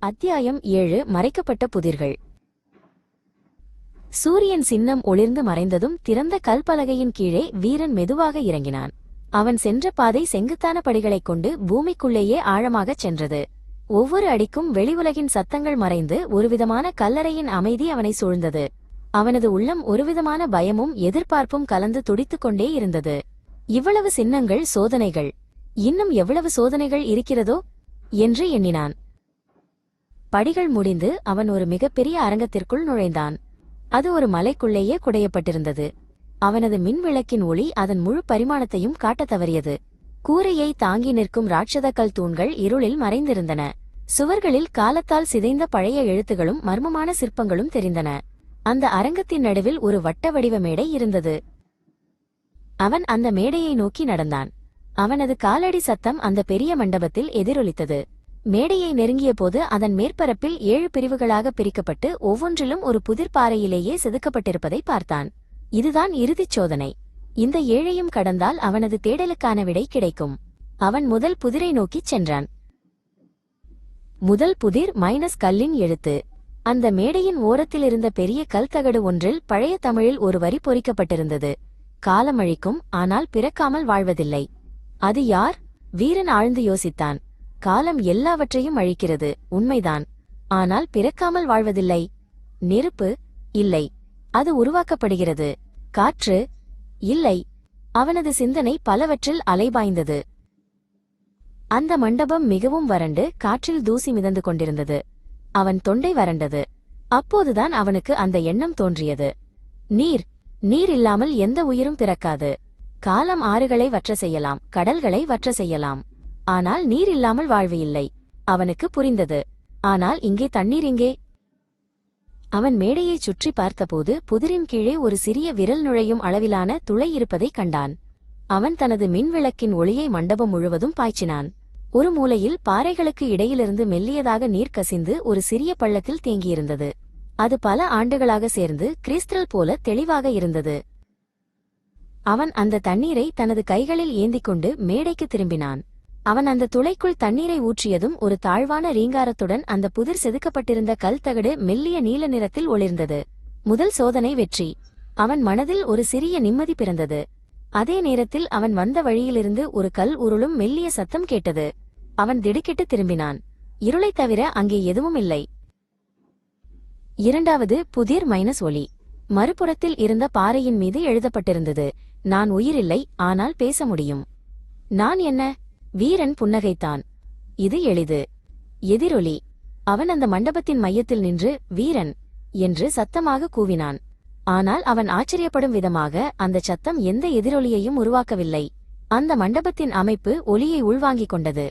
அத்தியாயம் ஏழு மறைக்கப்பட்ட புதிர்கள். சூரியன் சின்னம் ஒளிர்ந்து மறைந்ததும் திறந்த கல்பலகையின் கீழே வீரன் மெதுவாக இறங்கினான். அவன் சென்ற பாதை செங்குத்தான படிகளைக் கொண்டு பூமிக்குள்ளேயே ஆழமாகச் சென்றது. ஒவ்வொரு அடிக்கும் வெளியுலகின் சத்தங்கள் மறைந்து ஒருவிதமான கல்லறையின் அமைதி அவனை சூழ்ந்தது. அவனது உள்ளம் ஒருவிதமான பயமும் எதிர்பார்ப்பும் கலந்து துடித்துக் கொண்டே இருந்தது. இவ்வளவு சின்னங்கள் சோதனைகள். இன்னும் எவ்வளவு சோதனைகள் இருக்கிறதோ? என்று எண்ணினான். படிகள் முடிந்து அவன் ஒரு மிகப்பெரிய அரங்கத்திற்குள் நுழைந்தான். அது ஒரு மலைக்குள்ளேயே குடையப்பட்டிருந்தது. அவனது மின்விளக்கின் ஒளி அதன் முழு பரிமாணத்தையும் காட்டத் தவறியது. கூரையை தாங்கி நிற்கும் ராட்சதக்கல் தூண்கள் இருளில் மறைந்திருந்தன. சுவர்களில் காலத்தால் சிதைந்த பழைய எழுத்துகளும் மர்மமான சிற்பங்களும் தெரிந்தன. அந்த அரங்கத்தின் நடுவில் ஒரு வட்ட வடிவ மேடை இருந்தது. அவன் அந்த மேடையை நோக்கி நடந்தான். அவனது காலடி சத்தம் அந்த பெரிய மண்டபத்தில் எதிரொலித்தது. மேடையை நெருங்கியபோது அதன் மேற்பரப்பில் ஏழு பிரிவுகளாக பிரிக்கப்பட்டு ஒவ்வொன்றிலும் ஒரு புதிர் பாறையிலேயே செதுக்கப்பட்டிருப்பதை பார்த்தான். இதுதான் இறுதிச் சோதனை. இந்த ஏழையும் கடந்தால் அவனது தேடலுக்கான விடை கிடைக்கும். அவன் முதல் புதிரை நோக்கிச் சென்றான். முதல் புதிர் மைனஸ் கல்லின் எழுத்து. அந்த மேடையின் ஓரத்தில் இருந்த பெரிய கல் தகடு ஒன்றில் பழைய தமிழில் ஒரு வரி பொறிக்கப்பட்டிருந்தது. காலமழிக்கும் ஆனால் பிறக்காமல் வாழ்வதில்லை. அது யார்? வீரன் ஆழ்ந்து யோசித்தான். காலம் எல்லாவற்றையும் அழிக்கிறது உண்மைதான். ஆனால் பிறக்காமல் வாழ்வதில்லை. நெருப்பு இல்லை. அது உருவாக்கப்படுகிறது. காற்று இல்லை. அவனது சிந்தனை பலவற்றில் அலைபாய்ந்தது. அந்த மண்டபம் மிகவும் வறண்டு காற்றில் தூசி மிதந்து கொண்டிருந்தது. அவன் தொண்டை வறண்டது. அப்போதுதான் அவனுக்கு அந்த எண்ணம் தோன்றியது. நீர் நீர் இல்லாமல் எந்த உயிரும் பிறக்காது. காலம் ஆறுகளை வற்ற செய்யலாம் கடல்களை வற்ற செய்யலாம். ஆனால் நீர் இல்லாமல் வாழ்வு இல்லை. அவனுக்கு புரிந்தது. ஆனால் இங்கே தண்ணீர் எங்கே? அவன் மேடையைச் சுற்றி பார்த்தபோது புதிரின் கீழே ஒரு சிறிய விரல் நுழையும் அளவிலான துளை இருப்பதைக் கண்டான். அவன் தனது மின்விளக்கின் ஒளியை மண்டபம் முழுவதும் பாய்ச்சினான். ஒரு மூலையில் பாறைகளுக்கு இடையிலிருந்து மெல்லியதாக நீர் கசிந்து ஒரு சிறிய பள்ளத்தில் தேங்கியிருந்தது. அது பல ஆண்டுகளாக சேர்ந்து கிறிஸ்டல் போல தெளிவாக இருந்தது. அவன் அந்த தண்ணீரை தனது கைகளில் ஏந்திக் கொண்டு மேடைக்கு திரும்பினான். அவன் அந்த துளைக்குள் தண்ணீரை ஊற்றியதும் ஒரு தாழ்வான ரீங்காரத்துடன் அந்த புதிர் செதுக்கப்பட்டிருந்த கல் தகடு மெல்லிய நீல நிறத்தில் ஒளிர்ந்தது. முதல் சோதனை வெற்றி. அவன் மனதில் ஒரு சிறிய நிம்மதி பிறந்தது. அதே நேரத்தில் அவன் வந்த வழியிலிருந்து ஒரு கல் உருளும் மெல்லிய சத்தம் கேட்டது. அவன் திடுக்கிட்டு திரும்பினான். இருளைத் தவிர அங்கே எதுவும் இல்லை. இரண்டாவது புதிர் மைனஸ் ஒளி. மறுபுறத்தில் இருந்த பாறையின் மீது எழுதப்பட்டிருந்தது நான் உயிரில்லை ஆனால் பேச முடியும். நான் என்ன? வீரன் புன்னகைத்தான். இது எளிது. எதிரொலி. அவன் அந்த மண்டபத்தின் மையத்தில் நின்று வீரன் என்று சத்தமாக கூவினான். ஆனால் அவன் ஆச்சரியப்படும் விதமாக அந்த சத்தம் எந்த எதிரொலியையும் உருவாக்கவில்லை. அந்த மண்டபத்தின் அமைப்பு ஒலியை உள்வாங்கிக் கொண்டது.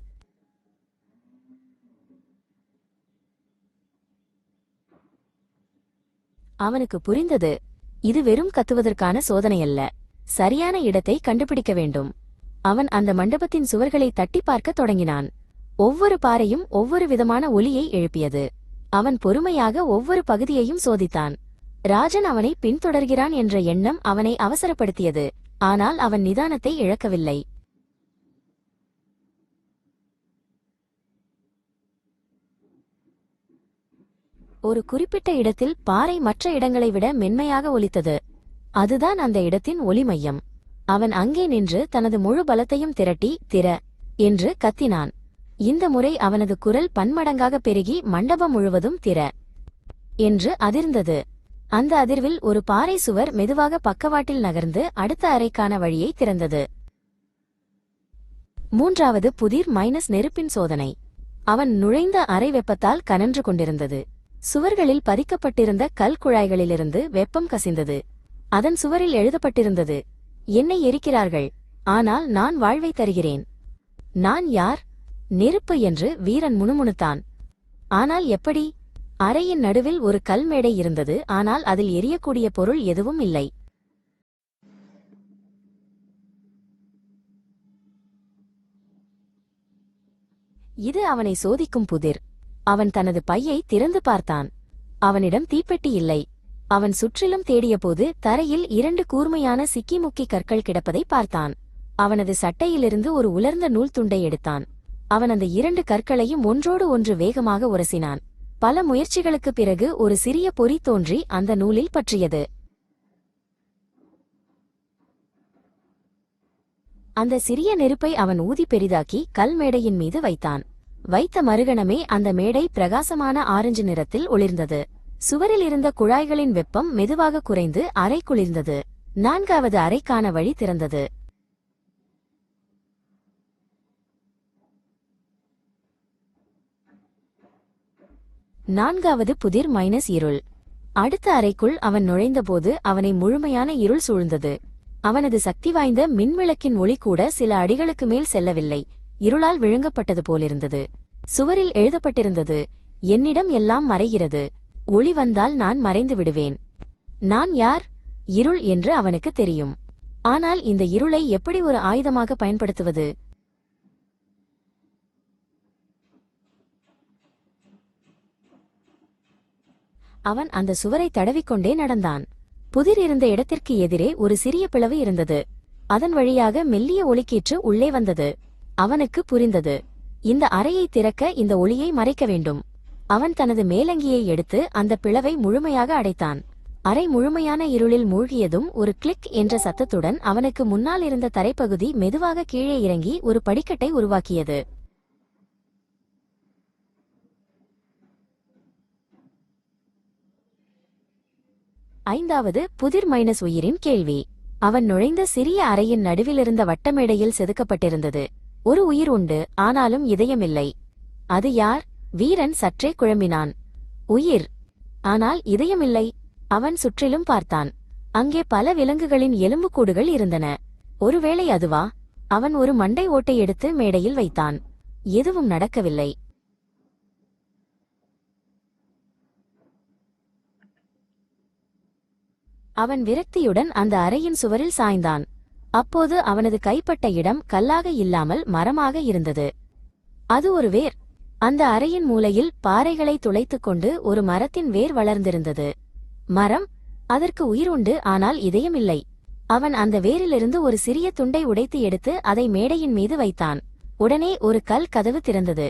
அவனுக்கு புரிந்தது. இது வெறும் கத்துவதற்கான சோதனையல்ல. சரியான இடத்தை கண்டுபிடிக்க வேண்டும். அவன் அந்த மண்டபத்தின் சுவர்களை தட்டி பார்க்கத் தொடங்கினான். ஒவ்வொரு பாறையும் ஒவ்வொரு விதமான ஒலியை எழுப்பியது. அவன் பொறுமையாக ஒவ்வொரு பகுதியையும் சோதித்தான். ராஜன் அவனை பின்தொடர்கிறான் என்ற எண்ணம் அவனை அவசரப்படுத்தியது. ஆனால் அவன் நிதானத்தை இழக்கவில்லை. ஒரு குறிப்பிட்ட இடத்தில் பாறை மற்ற இடங்களை விட மென்மையாக ஒலித்தது. அதுதான் அந்த இடத்தின் ஒளி மையம் அவன் அங்கே நின்று தனது முழு பலத்தையும் திரட்டி திற என்று கத்தினான். இந்த முறை அவனது குரல் பன்மடங்காக பெருகி மண்டபம் முழுவதும் திற என்று அதிர்ந்தது. அந்த அதிர்வில் ஒரு பாறை சுவர் மெதுவாக பக்கவாட்டில் நகர்ந்து அடுத்த அறைக்கான வழியை திறந்தது. மூன்றாவது புதிர் மைனஸ் நெருப்பின் சோதனை. அவன் நுழைந்த அறை வெப்பத்தால் கனன்று கொண்டிருந்தது. சுவர்களில் பதிக்கப்பட்டிருந்த கல் குழாய்களிலிருந்து வெப்பம் கசிந்தது. அதன் சுவரில் எழுதப்பட்டிருந்தது என்னை எரிக்கிறார்கள். ஆனால் நான் வாழ்வை தருகிறேன். நான் யார்? நெருப்பு என்று வீரன் முணுமுணுத்தான். ஆனால் எப்படி? அறையின் நடுவில் ஒரு கல்மேடை இருந்தது. ஆனால் அதில் எரியக்கூடிய பொருள் எதுவும் இல்லை. இது அவனை சோதிக்கும் புதிர். அவன் தனது பையை திறந்து பார்த்தான். அவனிடம் தீப்பெட்டி இல்லை. அவன் சுற்றிலும் தேடியபோது தரையில் இரண்டு கூர்மையான சிக்கிமுக்கி கற்கள் கிடப்பதை பார்த்தான். அவனது சட்டையிலிருந்து ஒரு உலர்ந்த நூல் துண்டை எடுத்தான். அவன் அந்த இரண்டு கற்களையும் ஒன்றோடு ஒன்று வேகமாக உரசினான். பல முயற்சிகளுக்குப் பிறகு ஒரு சிறிய பொறி தோன்றி அந்த நூலில் பற்றியது. அந்த சிறிய நெருப்பை அவன் ஊதி பெரிதாக்கி கல் மேடையின் மீது வைத்தான். வைத்த மறுகணமே அந்த மேடை பிரகாசமான ஆரஞ்சு நிறத்தில் ஒளிர்ந்தது. சுவரில் இருந்த குழாய்களின் வெப்பம் மெதுவாக குறைந்து அறை குளிர்ந்தது. நான்காவது அறைக்கான வழி திறந்தது. நான்காவது புதிர் மைனஸ் இருள். அடுத்த அறைக்குள் அவன் நுழைந்தபோது அவனை முழுமையான இருள் சூழ்ந்தது. அவனது சக்தி வாய்ந்த மின்விளக்கின் ஒளி கூட சில அடிகளுக்கு மேல் செல்லவில்லை. இருளால் விழுங்கப்பட்டது போலிருந்தது. சுவரில் எழுதப்பட்டிருந்தது என்னிடம் எல்லாம் மறைகிறது. ஒளி வந்தால் நான் மறைந்து விடுவேன். நான் யார்? இருள் என்று அவனுக்கு தெரியும். ஆனால் இந்த இருளை எப்படி ஒரு ஆயுதமாக பயன்படுத்துவது? அவன் அந்த சுவரை தடவிக்கொண்டே நடந்தான். புதிர் இருந்த இடத்திற்கு எதிரே ஒரு சிறிய பிளவு இருந்தது. அதன் வழியாக மெல்லிய ஒளிக்கீற்று உள்ளே வந்தது. அவனுக்கு புரிந்தது. இந்த அறையை திறக்க இந்த ஒளியை மறைக்க வேண்டும். அவன் தனது மேலங்கியை எடுத்து அந்த பிளவை முழுமையாக அடைத்தான். அறை முழுமையான இருளில் மூழ்கியதும் ஒரு கிளிக் என்ற சத்தத்துடன் அவனுக்கு முன்னால் இருந்த தரைப்பகுதி மெதுவாக கீழே இறங்கி ஒரு படிக்கட்டை உருவாக்கியது. ஐந்தாவது புதிர் மைனஸ் உயிரின் கேள்வி. அவன் நுழைந்த சிறிய அறையின் நடுவிலிருந்த வட்டமேடையில் செதுக்கப்பட்டிருந்தது. ஒரு உயிர் உண்டு ஆனாலும் இதயமில்லை. அது யார்? வீரன் சற்றே குழம்பினான். உயிர். ஆனால் இதயமில்லை. அவன் சுற்றிலும் பார்த்தான். அங்கே பல விலங்குகளின் எலும்புக்கூடுகள் இருந்தன. ஒருவேளை அதுவா? அவன் ஒரு மண்டை ஓட்டை எடுத்து மேடையில் வைத்தான். எதுவும் நடக்கவில்லை. அவன் விரக்தியுடன் அந்த அறையின் சுவரில் சாய்ந்தான். அப்போது அவனது கைப்பட்ட இடம் கல்லாக இல்லாமல் மரமாக இருந்தது. அது ஒரு வேர். அந்த அறையின் மூலையில் பாறைகளை துளைத்துக் கொண்டு ஒரு மரத்தின் வேர் வளர்ந்திருந்தது. மரம் அதற்கு உயிர் உண்டு ஆனால் இதயமில்லை. அவன் அந்த வேரிலிருந்து ஒரு சிறிய துண்டை உடைத்து எடுத்து அதை மேடையின் மீது வைத்தான். உடனே ஒரு கல் கதவு திறந்தது.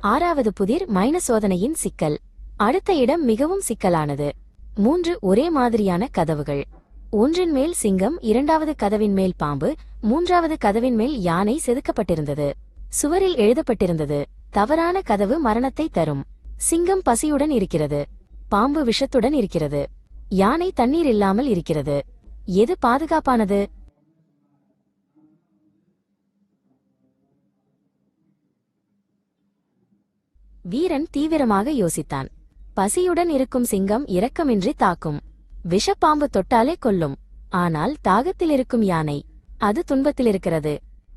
ஆறாவது புதிர் மைன சோதனையின் சிக்கல். அடுத்த இடம் மிகவும் சிக்கலானது. மூன்று ஒரே மாதிரியான கதவுகள். ஒன்றின் மேல் சிங்கம் இரண்டாவது கதவின் மேல் பாம்பு மூன்றாவது கதவின் மேல் யானை செதுக்கப்பட்டிருந்தது. சுவரில் எழுதப்பட்டிருந்தது தவறான கதவு மரணத்தை தரும். சிங்கம் பசியுடன் இருக்கிறது. பாம்பு விஷத்துடன் இருக்கிறது. யானை தண்ணீர் இல்லாமல் இருக்கிறது. எது பாதுகாப்பானது? வீரன் தீவிரமாக யோசித்தான். பசியுடன் இருக்கும் சிங்கம் இரக்கமின்றி தாக்கும். விஷப்பாம்பு தொட்டாலே கொல்லும். ஆனால் தாகத்தில் இருக்கும் யானை அது துன்பத்தில் இருக்கிறது.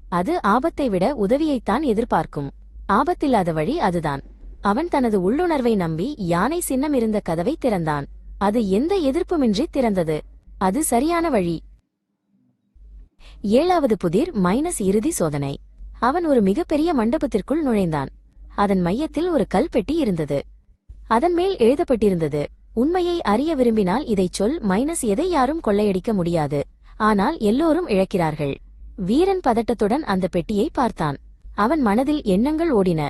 அது ஆபத்தை விட உதவியைத்தான் எதிர்பார்க்கும். ஆபத்தில்லாத வழி அதுதான். அவன் தனது உள்ளுணர்வை நம்பி யானை சின்னம் இருந்த கதவை திறந்தான். அது எந்த எதிர்ப்புமின்றி திறந்தது. அது சரியான வழி. ஏழாவது புதிர் மைனஸ் இறுதி சோதனை. அவன் ஒரு மிகப்பெரிய மண்டபத்திற்குள் நுழைந்தான். அதன் மையத்தில் ஒரு கல்பெட்டி இருந்தது. அதன் மேல் எழுதப்பட்டிருந்தது உண்மையை அறிய விரும்பினால் இதைச் சொல் மைனஸ் எதை யாரும் கொள்ளையடிக்க முடியாது. ஆனால் எல்லோரும் இழக்கிறார்கள். வீரன் பதட்டத்துடன் அந்த பெட்டியை பார்த்தான். அவன் மனதில் எண்ணங்கள் ஓடின.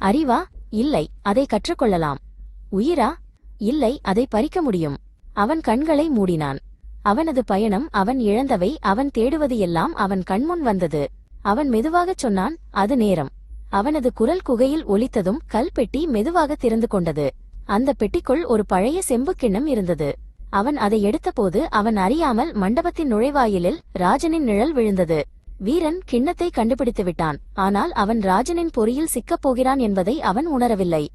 அறிவா? இல்லை அதை கற்றுக்கொள்ளலாம். உயிரா? இல்லை அதை பறிக்க முடியும். அவன் கண்களை மூடினான். அவனது பயணம் அவன் இழந்தவை அவன் தேடுவது எல்லாம் அவன் கண்முன் வந்தது. அவன் மெதுவாகச் சொன்னான் அது நேரம். அவனது குரல் குகையில் ஒலித்ததும் கல்பெட்டி மெதுவாக திறந்து கொண்டது. அந்த பெட்டிக்குள் ஒரு பழைய செம்பு கிண்ணம் இருந்தது. அவன் அதை எடுத்தபோது அவன் அறியாமல் மண்டபத்தின் நுழைவாயிலில் ராஜனின் நிழல் விழுந்தது. வீரன் கிண்ணத்தை கண்டுபிடித்து விட்டான் ஆனால் அவன் ராஜனின் பொறியில் சிக்கப் போகிறான் என்பதை அவன் உணரவில்லை.